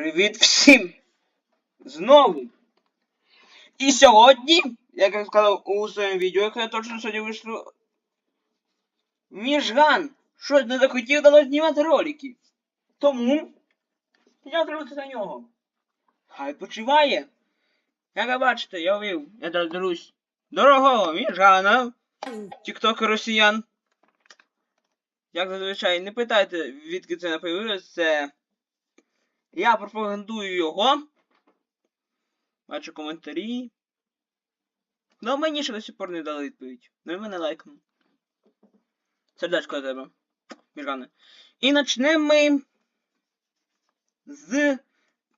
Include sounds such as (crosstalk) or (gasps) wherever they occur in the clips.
Привіт всім! Знову! І сьогодні, як я сказав у своєму відео, яке я точно сьогодні вийшло. Міжган! Щось не захотів дало знімати ролики. Тому я зробити за нього. Хай почиває. Як ви бачите, я вив, я дождусь дорогого міжгана. Тіктоки росіян. Як зазвичай, не питайте, відки це не появилось, це. Я пропагандую його. Бачу коментарі. Ну, мені ще до сих пор не дали відповідь. Ну і мене лайкнув. Сердечко до тебе. Міжгане. І почнемо ми з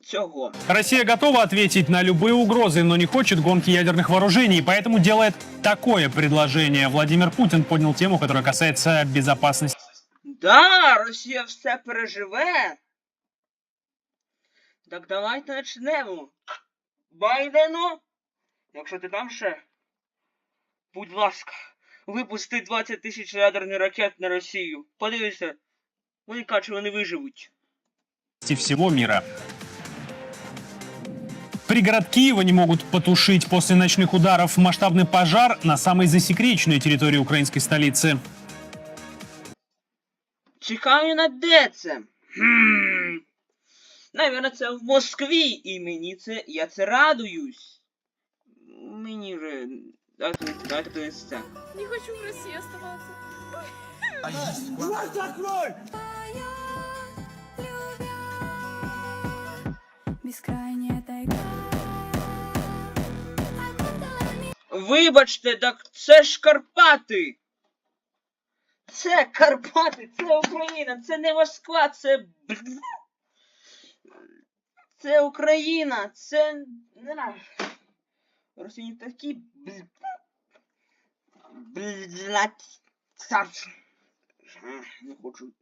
цього. Россия готова ответить на любые угрозы, но не хочет гонки ядерных вооружений, поэтому делает такое предложение. Владимир Путин поднял тему, которая касается безопасности Да, Росія все переживе. Так давайте почнемо. Байдену, якщо ти там ще, будь ласка, випусти 20 тисяч ядерних ракет на Росію. Подивися, вони кажуть, що вони виживуть. всего мира. Пригород Киева не могут потушить после ночных ударов масштабный пожар на самой засекреченной территории украинской столицы. Чекаю на де це? Хм. Навірно, це в Москві, і мені це. я це радуюсь. Мені вже. Давайте, давайте подивитися. Не хочу в России оставаться. Бескрайняя тайга. Вибачте, так це ж Карпати. Це Карпати, це Україна, це не Москва, це. Це Україна, це. Не. Росіяни такі. бл- Блять. Не хочу.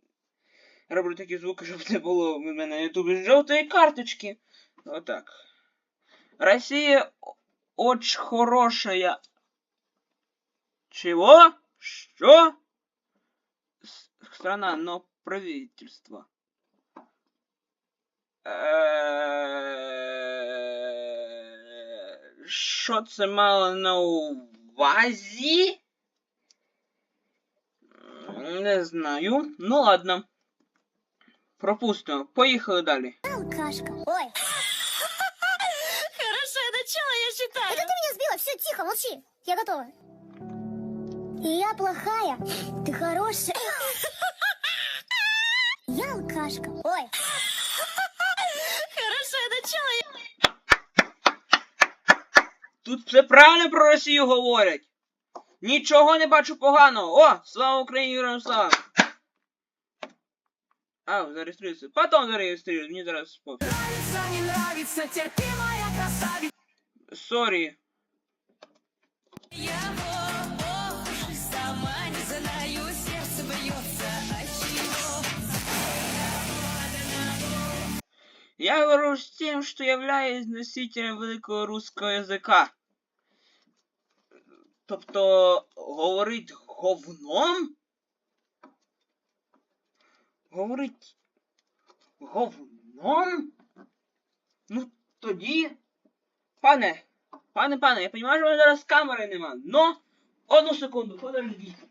Роблю такі звуки, щоб не було в мене на ютубі жовтої карточки. Отак. Росія очень хорошая. Чего? С- Страна, но правительство. Е, Що це мало на увазі? Не знаю. Ну ладно. Пропустимо. Поїхали далі. Алкашка. Ой, Хорошее начало, я считаю. это ты меня сбила. Все, тихо, молчи. Я готова. Я плохая. Ты хорошая. Я алкашка. Ой, Хорошее начало. Тут все правильно про Росію говорять. Нічого не бачу поганого. О, слава Україні, героям слава. А, зареєструється. Потім зареєструю, мені зараз пофіг. Сорі. Я говорю с тем, что являюсь носителем великого русского язика. Тобто говорить говном? Говорить говном? Ну тоді. Пане, пане, пане, я розумію, що у мене зараз камери нема, но одну секунду, подождіть.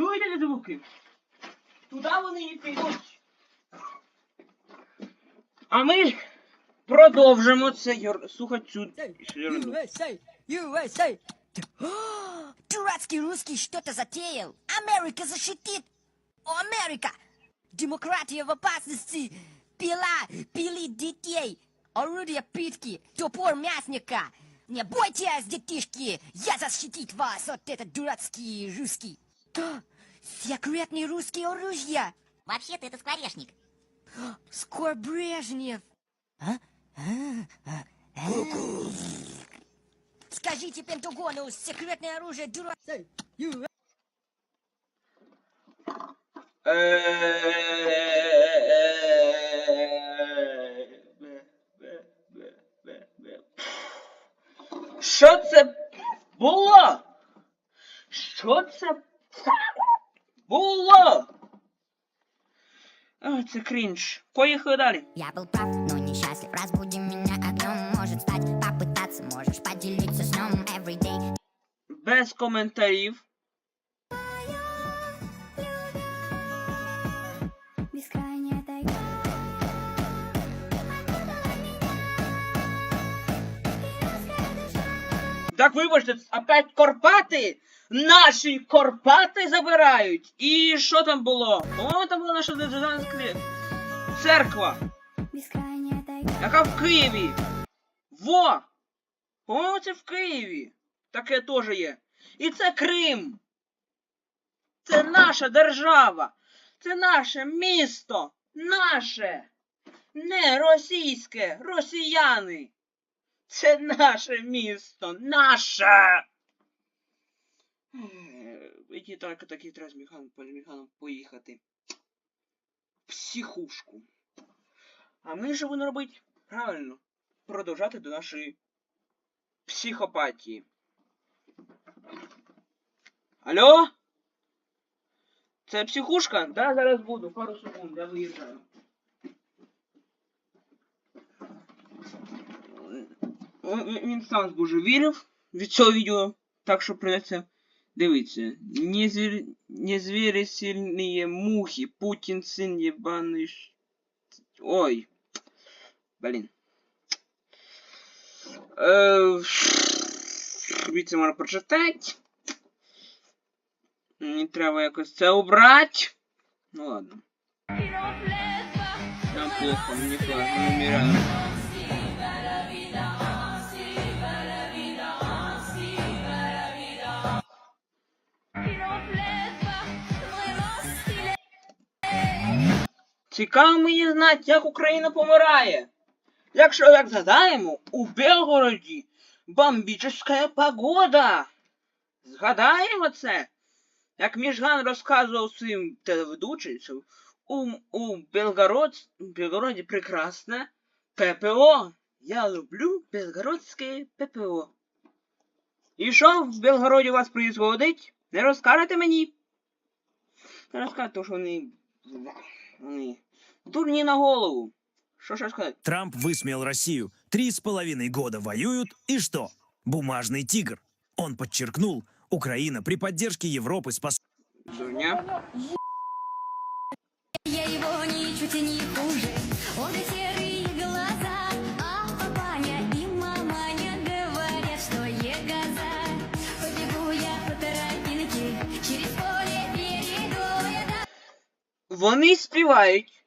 Чуєте ці звуки? Туди вони і підуть. А ми продовжимо це юр... слухати цю ерунду. USA! USA! (gasps) Дурацкий русский что-то затеял! Америка защитит! О, Америка! Демократия в опасности! Пила пилит детей! Орудие пытки! Топор мясника! Не бойтесь, детишки! Я защитить вас от этот дурацкий русский! А, Секретные русские оружия. Вообще-то это скворешник. Скорбрежнев! А? а? А? А? Скажите Пентагону, секретное оружие дурак... Що це було? Що це крінж. Поїхали далі. Я был прав, но несчастлив Разбуди меня огнем Может стать, попытаться Можешь поделиться сном Every day Без коментарів. Так вибачте, опять Карпати! Наші Карпати забирають! І що там було? По-моєму, там була наша державна церква, яка в Києві. Во! По-моєму, це в Києві. Таке теж є. І це Крим. Це наша держава. Це наше місто. Наше. Не російське. Росіяни. Це наше місто. Наше. Які так, такі треба з Міханом, Міханом поїхати. Психушку. А ми що будемо робити? Правильно. Продовжати до нашої психопатії. Алло? Це психушка? Да, зараз буду. Пару секунд, я виїжджаю. Він- сам збожевірив від цього відео, так що придеться дивитися. Не, звір... не звери сильні мухи, Путін син єбаний. ш- Ой. Блін. Е, Це можна прочитати. Мені треба якось це убрати. Ну ладно. Нам плохо, мені плохо, ми умираємо. Цікаво мені знати, як Україна помирає. Якщо як згадаємо, у Белгороді бомбічна погода. Згадаємо це. Як Міжган розказував своїм телеведучим, у, у Белгород, Белгороді прекрасне ППО. Я люблю белгородське ППО. І що в Белгороді у вас происходить? Не розкажете мені? Не розкажете, що вони. Дурні на голову. Що ще сказати? Трамп высмеял Россию. Три с половиной года воюют, и что? Бумажный тигр. Он подчеркнул, Украина при поддержке Европы способна Дурня. Я его ничуть не Вони співають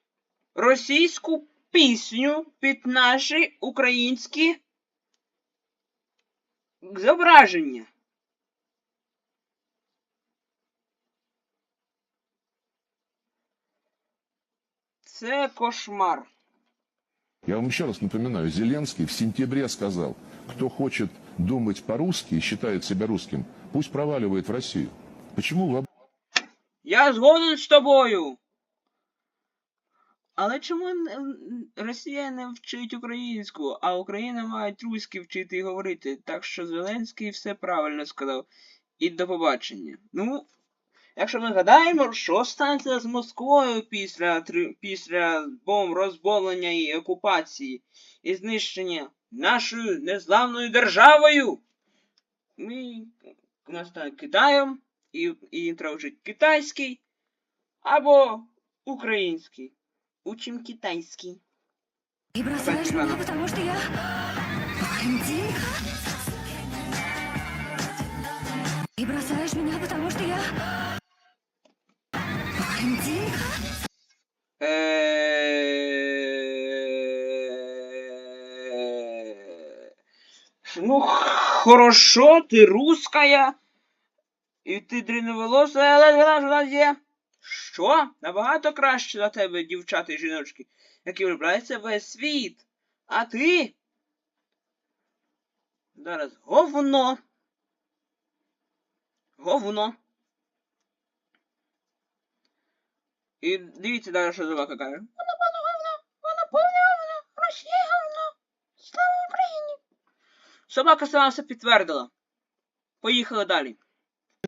російську пісню під наші українські зображення. Це кошмар. Я вам еще раз напоминаю, Зеленский в сентябре сказал, кто хочет думать по-русски и считает себя русским, пусть проваливает в Россию. Почему вы Я згоден з тобою. Але чому Росія не вчить українську, а Україна має руськи вчити і говорити? Так що Зеленський все правильно сказав. І до побачення. Ну, якщо ми гадаємо, що станеться з Москвою після, після бомб розбомблення і окупації і знищення нашою незламною державою. Ми нас стане Китаєм, і, і треба вчити китайський або український. Учим китайський. И бросаешь Спасибо. меня, потому что я блондинка И бросаешь меня, потому что я блондинка Е, Ну, хорошо, ти русская. І ти дріноволоса, але вона ж у нас є. Що? Набагато краще за тебе, дівчата і жіночки, які влюбляються весь світ. А ти? Зараз говно. Говно. І дивіться далі, що собака каже. Вона повне говно, вона повне говно, Росія говно. Слава Україні! Собака сама все підтвердила. Поїхали далі.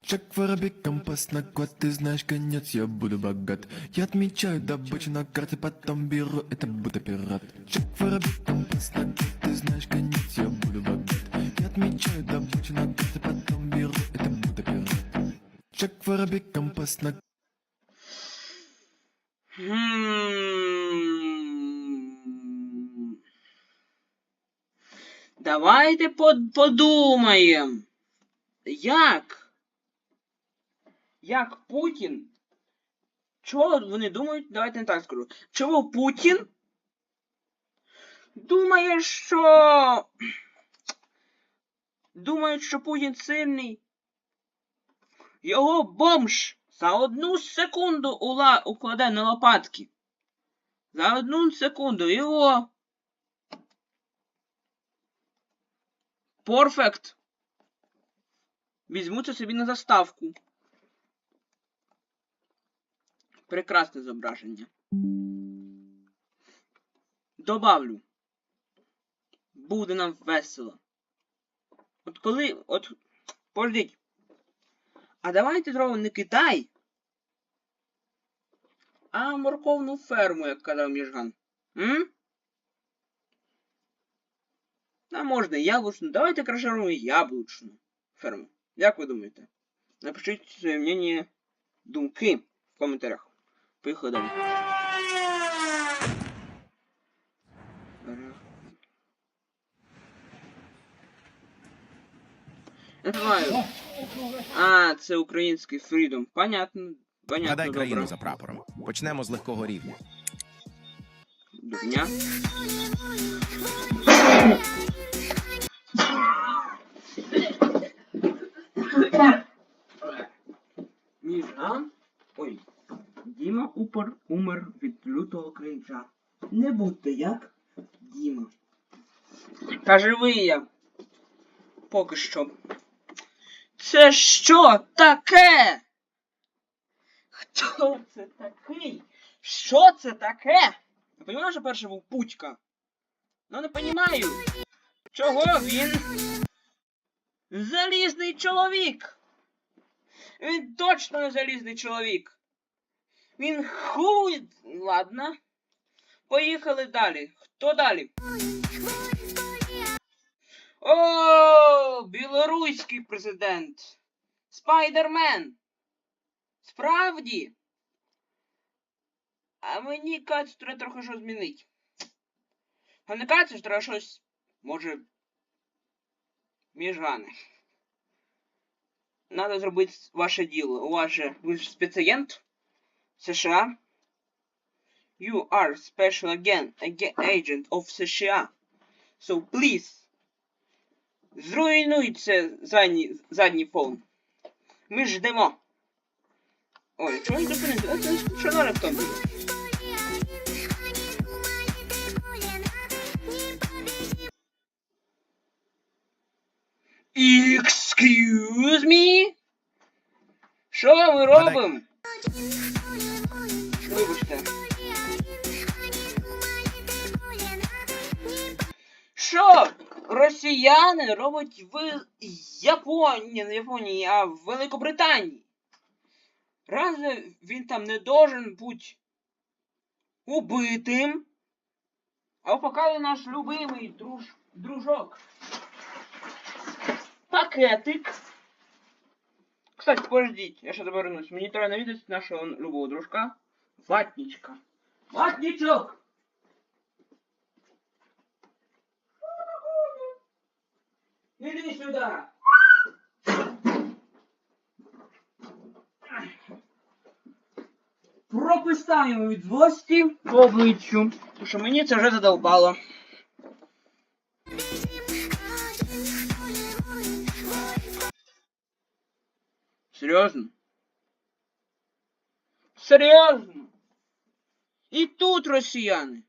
Шаг воробей, компас на год, ты знаешь конец, я буду богат. Я отмечаю добычу на карте, потом беру это будто пират. Шаг воробей, компас на год, ты знаешь конец, я буду богат. Я отмечаю добычу на карте, потом беру это будто пират. Шаг воробей, компас на Хм. Давайте под- подумаємо. Як? Як Путін? Чого вони думають? Давайте не так скажу. Чого Путін думає, що. Думають, що Путін сильний. Його бомж за одну секунду ула... укладе на лопатки. За одну секунду його. Перфект. Візьму це собі на заставку. Прекрасне зображення. Добавлю. Буде нам весело. От коли. От. Пождіть. А давайте зробимо не Китай. А морковну ферму, як казав Міжган. М? А можна яблучну. Давайте краще робимо яблучну ферму. Як ви думаєте? Напишіть своє мнення, думки в коментарях. Знаю. А, це український Freedom. Понятно. Понятно, Гадай добре. країну за прапором. Почнемо з легкого рівня. Дурня. Міжган. Ой. Діма упор умер від лютого кринжа. Не будьте як Діма. Та живий я. Поки що. Це що таке? Хто це такий? Що це таке? Я понимаю, що перший був Путька. Ну не понімаю. Чого він? Залізний чоловік. Він точно не залізний чоловік. Він хуй. Ладно. Поїхали далі. Хто далі? О, білоруський президент. Спайдермен. Справді. А мені кажуть, треба трохи щось змінити. А не кажуть, треба щось, може, міжгане. Надо зробити ваше діло. У вас же, ви ж спецієнт США. You are special again, again agent of США. So please. Зруйнуйте задній, задній фон. Ми ждемо. Ой, чого не зупинити? Це що на автомобіль? Excuse me? Що ми робимо? Що росіяни роблять в Японії, не Японії, а в Великобританії? Разве він там не должен бути убитим? А поки наш любимий друж... дружок. Пакетик. Кстати, подождите, я сейчас обернусь. Мені треба навідати нашого любого дружка. Ватничка. Ватничок! Иди сюда! Прописаємо від злості по обличчю. Тому що мені це вже задовбало. Серйозно? Серйозно? І тут росіяни.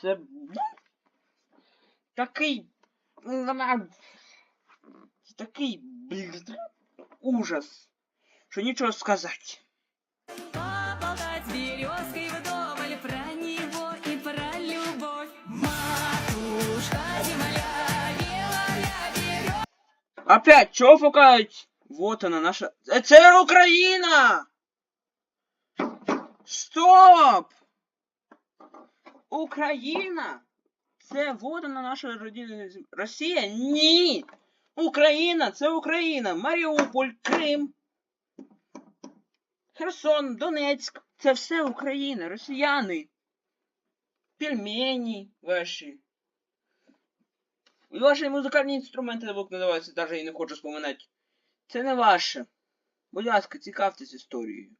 Це такий. Такий блін, ужас, що нічого сказати. Поболтать с березкой вдоволь про него и про любовь. Матушка земля белая берет. Опять, чого фукають Вот она наша. Е, Це Україна! Стоп! Україна! Це вот вона наша родина. Росія? Ні! Україна! Це Україна! Маріуполь, Крим. Херсон, Донецьк. Це все Україна, росіяни. Пельмені ваші. Ваші музикальні інструменти звук називаються, навіть і не хочу споминати. Це не ваше. Будь ласка, цікавтесь історією.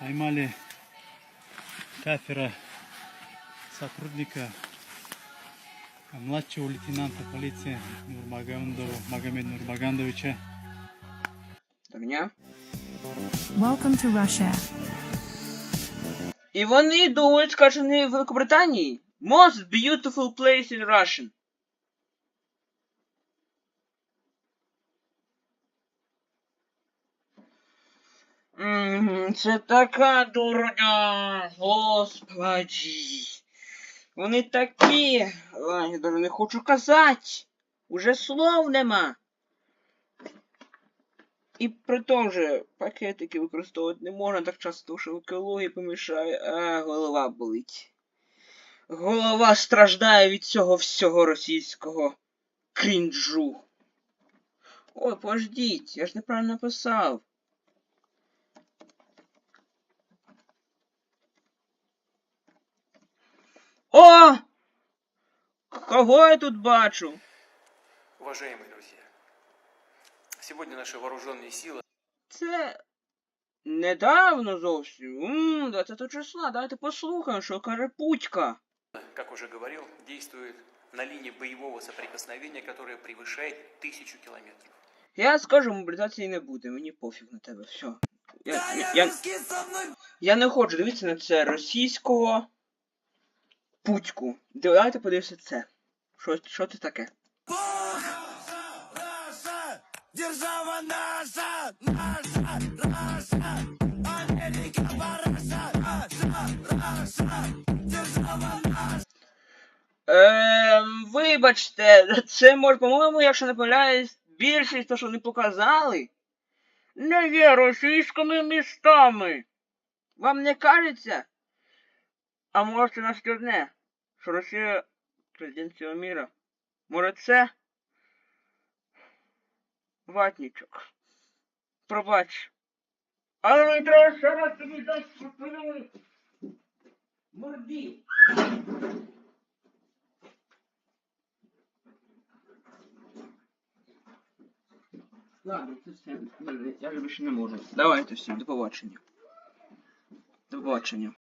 Поймали кафера сотрудника младшего лейтенанта полиции Нурмагомедова Магомеда Нурмагандовича. Дня. Welcome to Russia. І вони думають, скажуть, вони в Великобританії. Most beautiful place in Russian. Це така дурня, господі. Вони такі. Ой, я даже не хочу казати. Уже слов нема. І при тому же пакетики використовувати не можна так часто, що екологія помішає, а голова болить. Голова страждає від цього всього російського крінжу. Ой, пождіть, я ж неправильно написав. О! Кого я тут бачу? Уважаемые друзья, сегодня наши вооруженные силы Це недавно зовсім. Ммм, 20 числа. Давайте послухаємо, що каже Путька. как уже говорил, действуют на линии боевого соприкосновения, которая превышает тысячу километров. Я скажу, мобілізації не буде, мені пофіг на тебе, все. Я, я, я, я не хочу дивитися на це російського Путьку. Давайте подивимося це. Що, що це таке? Держава наша, наша, наша, Америка, Раша, Раша, Раша, держава наша. Ем, вибачте, це може, по-моєму, якщо не помиляюсь, більшість, то, що вони показали, не є російськими містами. Вам не кажеться? А може це нас одне, що Росія президент цього міра. Може це? Ватнічок. Пробач. Але треба ще раз тобі дати подивитися. Морді. Ладно, це все. Я вже більше не можу. Давайте всім, до побачення. До побачення.